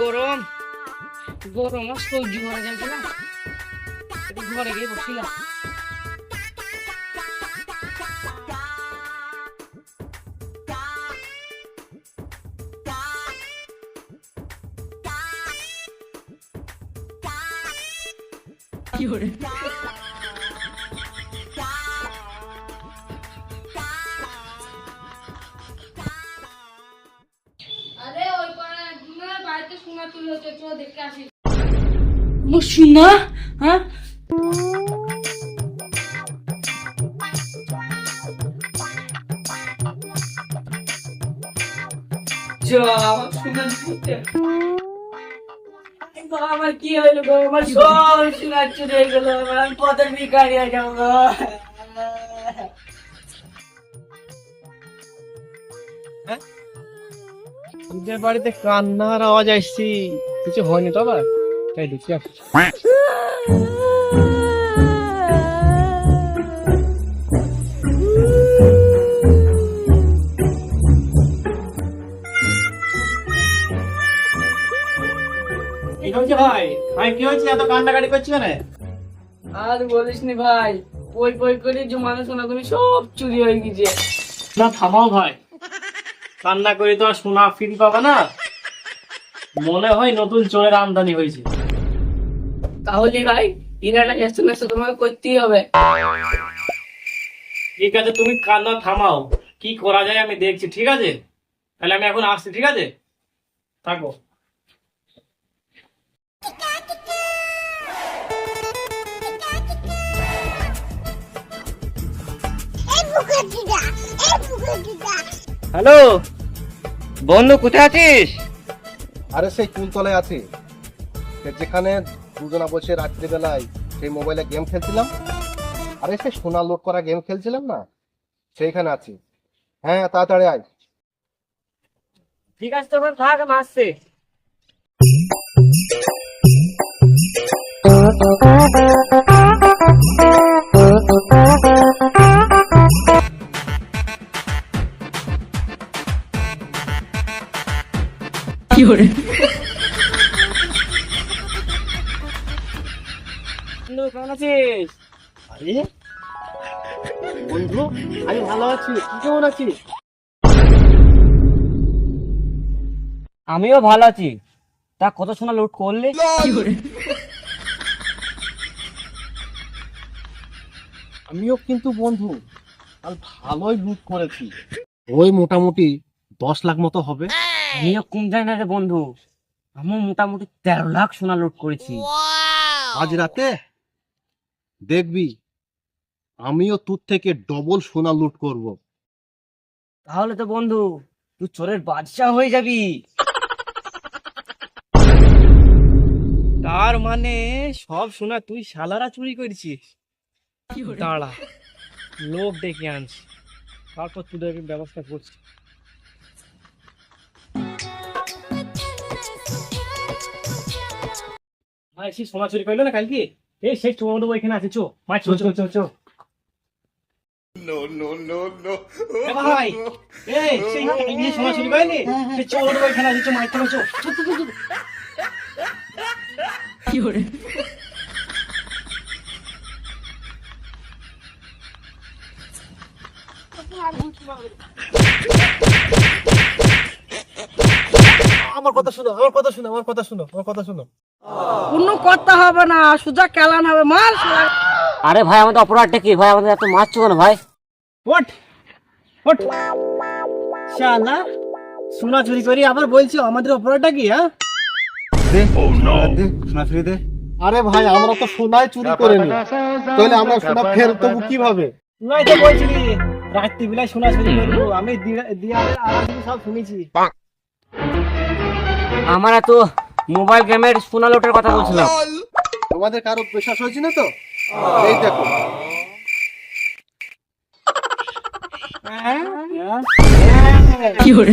গরম। গরম সহ্য করা যাচ্ছে না। ঘরে গিয়ে তুলে হচ্ছে চো, দেখে আসি। ও শোনা হ্যাঁ? আমার কি হইল আমার সব শোনা চুরে গেল। হয়ে? ওদের বাড়িতে কান্নার আওয়াজ আসছি। কিছু হয়নি তো আবার? তাই দেখি আসছি। কি হয়েছে ভাই ভাই কি হয়েছে? এত কান্নাকাটি করছি কেন? আর বলিস নি ভাই পই পই করে জমানো সোনাগুলি সব চুরি হয়ে গেছে। না থামাও ভাই। কান্না করে তো আর সোনা ফিরি পাবে না? মনে হয় নতুন চোরের আমদানি হয়েছে। তাহলে ভাই ইনারা এসে এসে তোমাকে করতেই হবে। ঠিক আছে তুমি কান্না থামাও। কি করা যায় আমি দেখছি ঠিক আছে? তাহলে আমি এখন আসছি ঠিক আছে? থাকো। হ্যালো? বন্ধু কোথায় আছিস? আরে সেই কুলতলায় আছি। যেখানে দুজনা বসে রাত্রিবেলায় সেই মোবাইলে গেম খেলছিলাম। আরে সেই সোনা লোড করা গেম খেলছিলাম না? সেইখানে আছি। হ্যাঁ তাড়াতাড়ি আয়। ঠিক আছে তখন থাক আমি আসছি। করে। বন্ধু কেমন আছিস? আরে? বন্ধু আমি ভালো আছি। তুই কেমন আছিস? আমিও ভালো আছি। তা কত সোনা লুট করলে? আমিও কিন্তু বন্ধু কাল ভালোই লুট করেছি। ওই মোটামুটি দশ লাখ মতো হবে। আমিও কম জানি না রে বন্ধু? আমিও মোটামুটি তেরো লাখ সোনা লুট করেছি। আজ রাতে দেখবি আমিও তোর থেকে ডবল সোনা লুট করব। তাহলে তো বন্ধু তুই চোরের বাদশাহ হয়ে যাবি। তার মানে সব সোনা তুই শালারা চুরি করেছিস? দাঁড়া লোক ডেকে আনছি। তারপর তোদের আমি ব্যবস্থা করছি। ভাই সেই সোনা চুরি করল না কালকে? এই সেই চোর দেবো এখানে আছে চো মাই চো চো চো চো। এ ভাই এই সেই কালকে সোনা চুরি করেনি? সেই চোর দেবো এখানে আছে চো চো, চো, চো। কি করে আমার কথা শুনো আমার কথা শুনো আমার কথা শুনো আমার কথা শুনো। কোনো কথা হবে না সুজা কেলান হবে মাল আরে ভাই আমাদের অপরাধটা কি? ভাই আমাদের এত মারছো কেন ভাই? ওঠ ওঠ। শালা সোনা চুরি করি আবার বলছো আমাদের অপরাধটা কি হ্যাঁ? দে দে সোনা ফিরে দে আরে ভাই আমরা তো সোনাই চুরি করিনি তাহলে আমরা সোনা ফের তবু কীভাবে? নাই তো বলছিলি রাত্রি বেলায় সোনা চুরি করব। আমি দিয়া- সব শুনেছি। আমরা তো মোবাইল গেমের সোনা লটের কথা বলছিলাম। তোমাদের কারও বিশ্বাস হয়েছে না তো? এই দেখো। কি করে